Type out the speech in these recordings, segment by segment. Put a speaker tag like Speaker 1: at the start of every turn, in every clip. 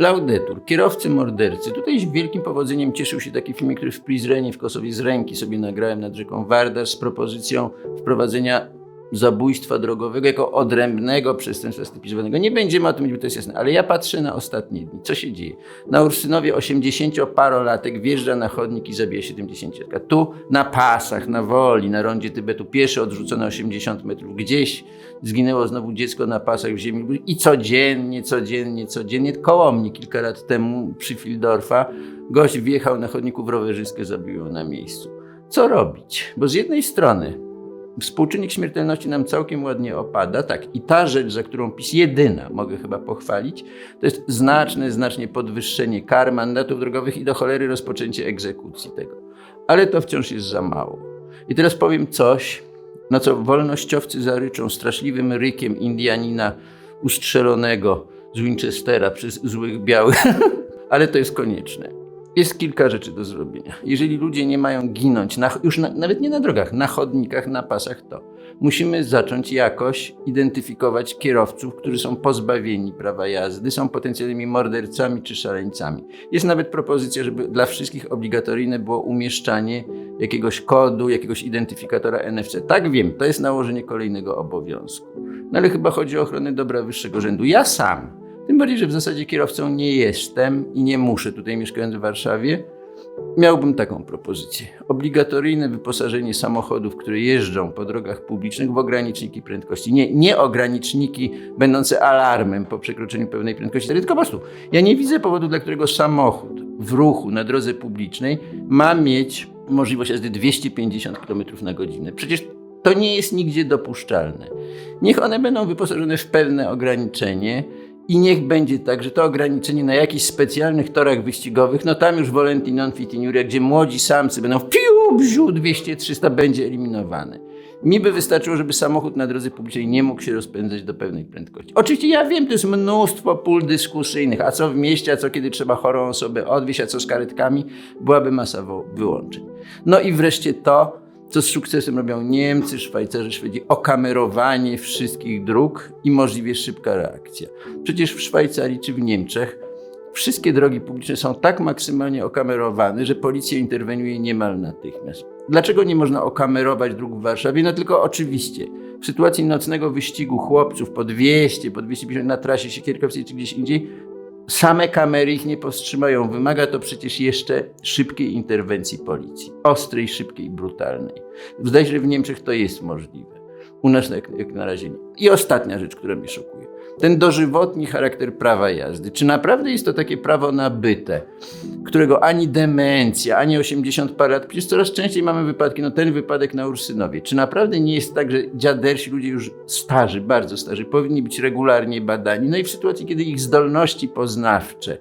Speaker 1: Laudetur, kierowcy mordercy. Tutaj z wielkim powodzeniem cieszył się taki film, który w Prizrenie w Kosowie z ręki sobie nagrałem nad rzeką Wardar z propozycją wprowadzenia zabójstwa drogowego jako odrębnego przestępstwa stypizowanego. Nie będziemy o tym mówić, bo to jest jasne, ale ja patrzę na ostatnie dni. Co się dzieje? Na Ursynowie 80-parolatek wjeżdża na chodnik i zabija 70 -latka. Tu na pasach, na woli, na rondzie Tybetu pieszy odrzucone 80 metrów. Gdzieś zginęło znowu dziecko na pasach w ziemi i codziennie, codziennie, codziennie. Koło mnie kilka lat temu przy Fildorfa gość wjechał na chodniku w rowerzyskę, zabił ją na miejscu. Co robić? Bo z jednej strony Współczynnik śmiertelności nam całkiem ładnie opada, tak. I ta rzecz, za którą PiS jedyna mogę chyba pochwalić, to jest znaczne, znacznie podwyższenie kar, mandatów drogowych i do cholery rozpoczęcie egzekucji tego. Ale to wciąż jest za mało. I teraz powiem coś, na co wolnościowcy zaryczą straszliwym rykiem Indianina ustrzelonego z Winchestera przez złych białych, ale to jest konieczne. Jest kilka rzeczy do zrobienia. Jeżeli ludzie nie mają ginąć, na, już na, nawet nie na drogach, na chodnikach, na pasach, to musimy zacząć jakoś identyfikować kierowców, którzy są pozbawieni prawa jazdy, są potencjalnymi mordercami czy szaleńcami. Jest nawet propozycja, żeby dla wszystkich obligatoryjne było umieszczanie jakiegoś kodu, jakiegoś identyfikatora NFC. Tak wiem, to jest nałożenie kolejnego obowiązku. No ale chyba chodzi o ochronę dobra wyższego rzędu. Ja sam tym bardziej, że w zasadzie kierowcą nie jestem i nie muszę tutaj mieszkając w Warszawie. Miałbym taką propozycję. Obligatoryjne wyposażenie samochodów, które jeżdżą po drogach publicznych w ograniczniki prędkości. Nie, nie ograniczniki będące alarmem po przekroczeniu pewnej prędkości, tylko po prostu. Ja nie widzę powodu, dla którego samochód w ruchu na drodze publicznej ma mieć możliwość jazdy 250 km na godzinę. Przecież to nie jest nigdzie dopuszczalne. Niech one będą wyposażone w pewne ograniczenie, i niech będzie tak, że to ograniczenie na jakichś specjalnych torach wyścigowych, no tam już Volenti non fitiniuria, gdzie młodzi samcy będą w piu, bziu, 200-300 będzie eliminowane. Mi by wystarczyło, żeby samochód na drodze publicznej nie mógł się rozpędzać do pewnej prędkości. Oczywiście ja wiem, to jest mnóstwo pól dyskusyjnych, a co w mieście, a co kiedy trzeba chorą osobę odwieźć, a co z karetkami, byłaby masa wyłączeń. No i wreszcie to, co z sukcesem robią Niemcy, Szwajcarzy, Szwedzi, okamerowanie wszystkich dróg i możliwie szybka reakcja. Przecież w Szwajcarii czy w Niemczech wszystkie drogi publiczne są tak maksymalnie okamerowane, że policja interweniuje niemal natychmiast. Dlaczego nie można okamerować dróg w Warszawie? No tylko oczywiście w sytuacji nocnego wyścigu chłopców po 200, po 250 na trasie Siekierkowskiej czy gdzieś indziej, Same kamery ich nie powstrzymają. Wymaga to przecież jeszcze szybkiej interwencji policji. Ostrej, szybkiej, brutalnej. Zdaje się, że w Niemczech to jest możliwe. U nas jak, jak na razie nie. I ostatnia rzecz, która mnie szokuje. Ten dożywotni charakter prawa jazdy. Czy naprawdę jest to takie prawo nabyte, którego ani demencja, ani 80 parę lat, przecież coraz częściej mamy wypadki, no ten wypadek na Ursynowie. Czy naprawdę nie jest tak, że dziadersi ludzie już starzy, bardzo starzy, powinni być regularnie badani? No i w sytuacji, kiedy ich zdolności poznawcze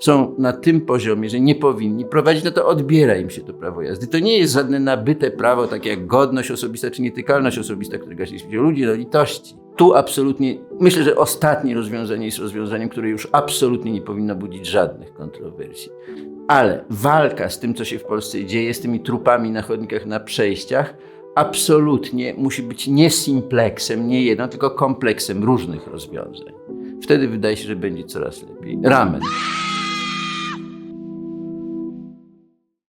Speaker 1: są na tym poziomie, że nie powinni prowadzić, no to odbiera im się to prawo jazdy. To nie jest żadne nabyte prawo, takie jak godność osobista czy nietykalność osobista, które gasi ludzi do litości. Tu absolutnie, myślę, że ostatnie rozwiązanie jest rozwiązaniem, które już absolutnie nie powinno budzić żadnych kontrowersji. Ale walka z tym, co się w Polsce dzieje, z tymi trupami na chodnikach, na przejściach, absolutnie musi być nie simpleksem, nie jedną, tylko kompleksem różnych rozwiązań. Wtedy wydaje się, że będzie coraz lepiej. Ramen.